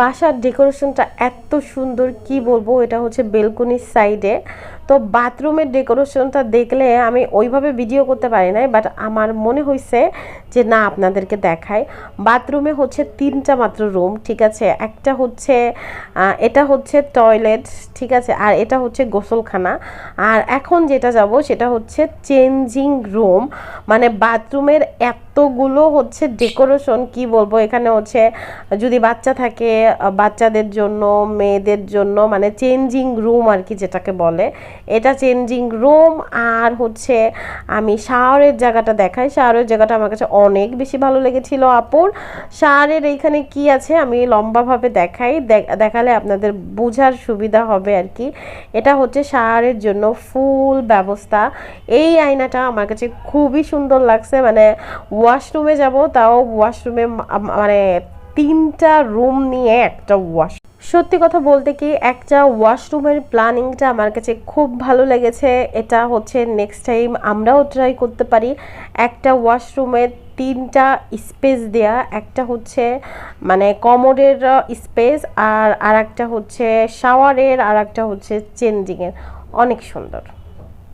বাসার ডেকোরেশনটা এত সুন্দর, কি বলব? এটা হচ্ছে বেলকনির সাইডে। তো বাথরুমের ডেকোরেশনটা দেখলে আমি ওইভাবে ভিডিও করতে পারি নাই, বাট আমার মনে হয়েছে যে না, আপনাদেরকে দেখাই। বাথরুমে হচ্ছে তিনটা মাত্র রুম, ঠিক আছে? একটা হচ্ছে এটা হচ্ছে টয়লেট, ঠিক আছে? আর এটা হচ্ছে গোসলখানা। আর এখন যেটা যাব, সেটা হচ্ছে চেঞ্জিং রুম। মানে বাথরুমের এতগুলো হচ্ছে ডেকোরেশন কি বলব? এখানে হচ্ছে যদি বাচ্চা থাকে বাচ্চাদের জন্য, মেয়েদের জন্য মানে চেঞ্জিং রুম আর কি যেটাকে বলে, এটা চেঞ্জিং রুম আর হচ্ছে আমি শাওয়ারের জায়গাটা দেখাই। শাওয়ারের জায়গাটা আমার কাছে অনেক বেশি ভালো লেগেছিল আপুর শাওয়ারের এইখানে কি আছে আমি লম্বাভাবে দেখাই। দেখালে আপনাদের বোঝার সুবিধা হবে আর কি। এটা হচ্ছে শাওয়ারের জন্য ফুল ব্যবস্থা। এই আয়নাটা আমার কাছে খুবই সুন্দর লাগছে মানে ওয়াশরুমে যাব, তাও ওয়াশরুমে মানে তিনটা রুম নিয়ে একটা ওয়াশ সত্যি কথা বলতে কি, একটা ওয়াশরুমের প্ল্যানিংটা আমার কাছে খুব ভালো লেগেছে। এটা হচ্ছে নেক্সট টাইম আমরাও ট্রাই করতে পারি। একটা ওয়াশরুমে তিনটা স্পেস দেয়া, একটা হচ্ছে মানে কমোডের স্পেস আর আর একটা হচ্ছে শাওয়ারের আর একটা হচ্ছে চেঞ্জিংয়ের অনেক সুন্দর।